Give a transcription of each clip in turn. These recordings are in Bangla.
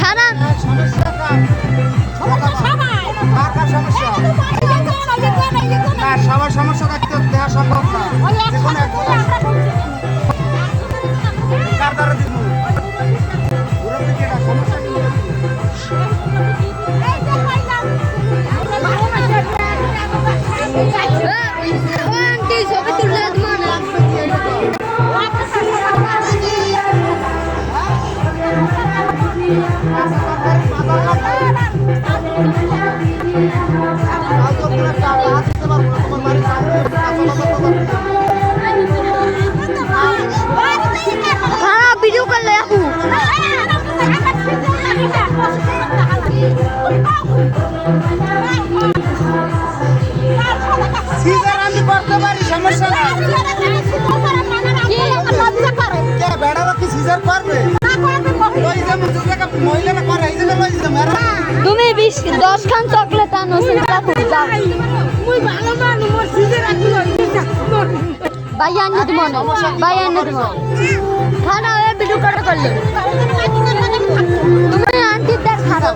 খারাপ সবার। সমস্যা? থাকতে দেওয়া সম্ভব না। পারি সমস্যা না কে? বেড়াবা কি সিজার এরা। তুমি বিশ দশ খান চকলেট আনো সিনেমা যাও ভাই আনি দিব না ভাই আনি দিব খারাপ এ ভিডিও করে করলে। তুমি আন্টি দেখ খারাপ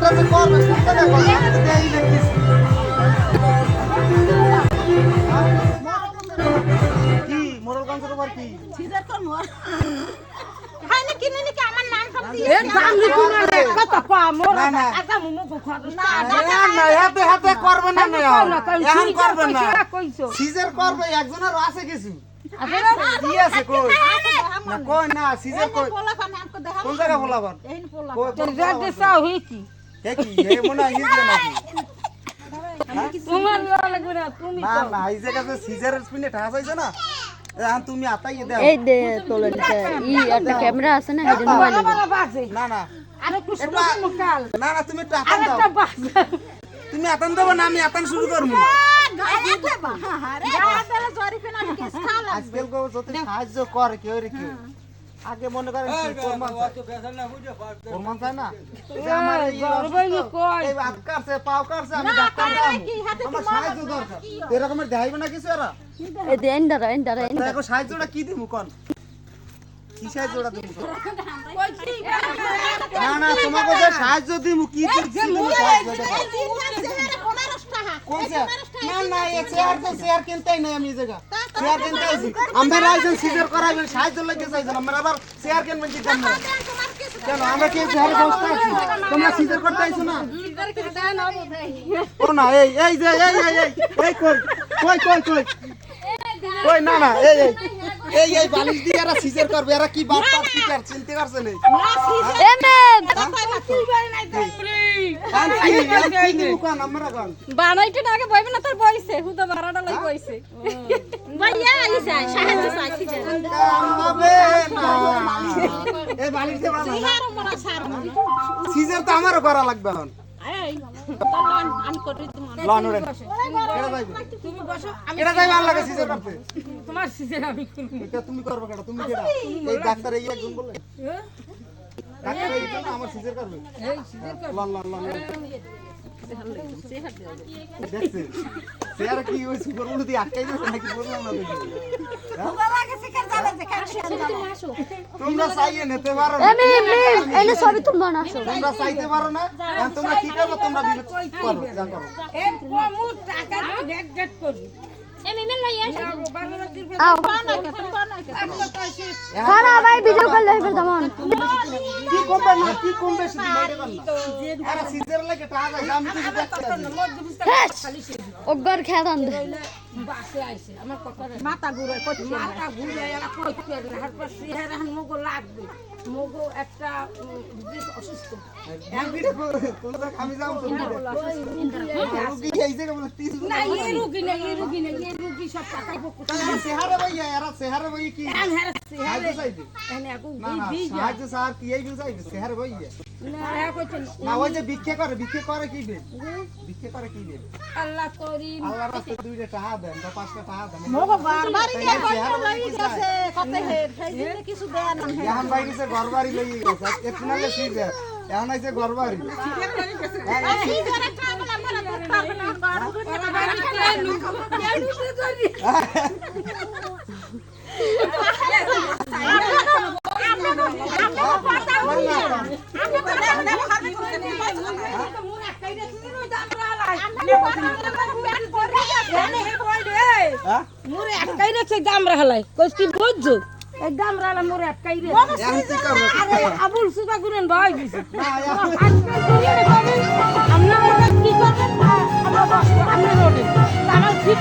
না না না না হাতে হাতে করবে না না এখন করবে না সিজার করবে একজনের আছে কিছু না না মনে হয় ইয়ে না না না তুমি আতাই এই দে তোলে ই একটা ক্যামেরা আছে না হেডে না না তুমি একটু আতান দাও। তুমি আতান দেবো না আমি আতান শুরু করব। আজকাল কেউ সাহায্য করে কেউ রে কেউ। আগে মনে করেন কি প্রমাণ না আমার এই হাত কাটছে পাও কাটছে আমি ডাক্তার দাম। আমার সাহায্য দরকার। এরকমের দেখাইবে না কিছু এরা এই সাহায্যটা কি দিব কোন? দিব। না না তোমাকে যে সাহায্য দিব কি এই জায়গা। চেয়ার কিনতে আইছি আমরা সিজার করাইবেন সাহায্য লাগে চাইছেন আমরা আবার চেয়ার কিনবেন কি কেন কেন আমরা কি চেয়ারে বসতে আছি? তোমরা সিজার করতে আইছো না? ও না এই এই যে এই এই এই এই কই কই কই কই? কই না না এই এই এই এই বালিশ দিয়ে এরা সিজার করবে এরা কি বাপ বাপ কি কার চিনতে পারছে না? বানাইতে না আগে বইবে না তোর বইছে। হুদা ভাড়াটা লই বইছে। ভাইয়া সাহায্য চাইছি এই দিয়ে বানা সিজার তো আমারও করা লাগবে এখন। তোমার সিজার সিজন আমি তুমি করবে কেডা? তুমি কেডা? এই ডাক্তার এই একজন বলে ডাক্তার এই আমার সিজার করবে। Lawn lawn lawn. দেখছে চেয়ার কি ওই সুপার মুড়ি দিয়ে আটকাই দিয়েছে নাকি বললাম না তোমরা চাইয়ে নিতে পারো এনে তুলবো না আসো। তোমরা চাইতে পারো না তোমরা কি করব তোমরা বিবেক করো যা করো আও খারাপ ভাই ভিডিও কল হবে তেমন। কি কমবে না কি কমবে শুধু মেরে কর আরে সিজার লাগে টাকা আমি কিছু দেখতে ওগর খেদান দে বাসে আইছে। আমার কথা মাথা ঘুরে মাথা ঘুরে এরা কইতে হার পর সিহার লাগবে। মগো একটা উম, বিষ অসুস্থ। আমি যাও তো রুগী এই জায়গা বলে তিন না এই রুগী না এই রুগী না এই রুগী সব টাকা বকু। সেহারে ভাইয়া এরা সেহারে ভাই কি? আন হারে সিহারে। সাহায্য চাইবে? এনে আকু না না সাহায্য এই বিল চাইবে? সেহারে ভাইয়া না হ্যাঁ কইছেন না। ওই যে ভিক্ষে করে ভিক্ষে করে কি বে ভিক্ষে করে কি বে আল্লাহ করি রাস্তায় দুইটা টাকা দেন বা পাঁচটা টাকা দেন কিছু দেন এখন ভাই গেছে ঘর বাড়ি লই গেছে একটু নালে সিজে এখন আইছে ঘর বাড়ি গেছে গামরা হালাই কইস কি বুঝছ এই গামরা হালা মোরে আটকাই রে? আরে আবুল সুদা গুনেন দিছে আমরা কি করবেন আমরা বসবো আপনার রোডে তারা ঠিক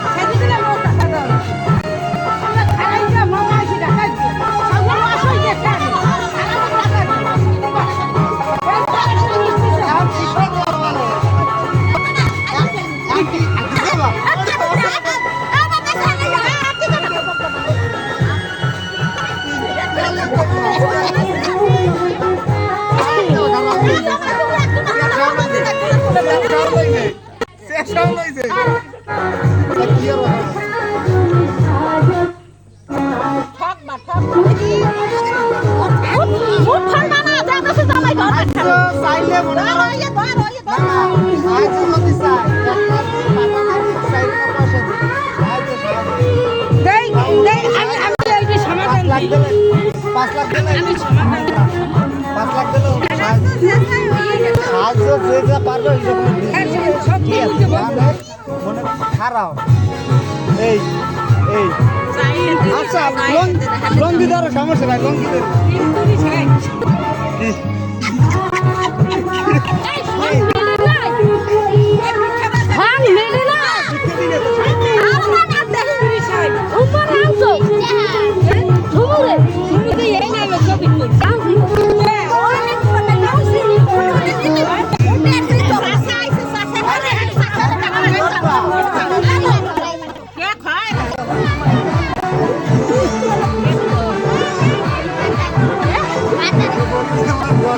সাহায্য। দেই দেই আমি আমি এই সমাধান পাঁচ লাখ দিলে সাহায্য যে যা পারবে। সত্যি আছে, মনে খারাপ এই এই। আচ্ছা লঙ্গি ধরো সমস্যা নাই লঙ্গি ধরো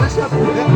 What's up,